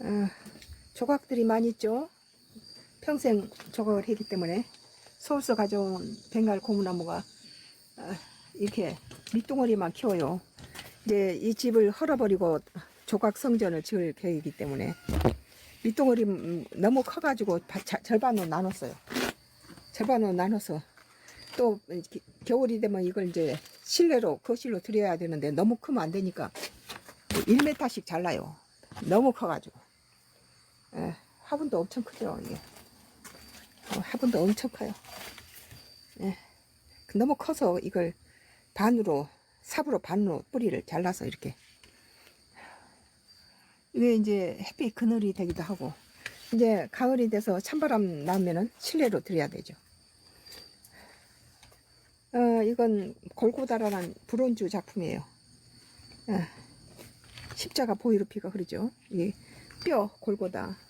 어, 조각들이 많이 있죠. 평생 조각을 했기 때문에 서울서 가져온 벵갈 고무나무가 어, 이렇게 밑둥어리만 키워요. 이제 이 집을 헐어버리고 조각 성전을 지을 계획이기 때문에 밑둥어리 음, 너무 커가지고 절반으로 나눴어요. 절반으로 나눠서 또 기- 겨울이 되면 이걸 이제 실내로 거실로 들여야 되는데 너무 크면 안 되니까 1m씩 잘라요. 너무 커가지고. 예, 화분도 엄청 크죠, 이게. 어, 화분도 엄청 커요. 예. 그 너무 커서 이걸 반으로, 삽으로 반으로 뿌리를 잘라서 이렇게. 이게 이제 햇빛 그늘이 되기도 하고, 이제 가을이 돼서 찬바람 나면은 실내로 들여야 되죠. 어, 이건 골고다라는 브론즈 작품이에요. 예. 십자가 보이루피가 그러죠. 이 뼈 골고다.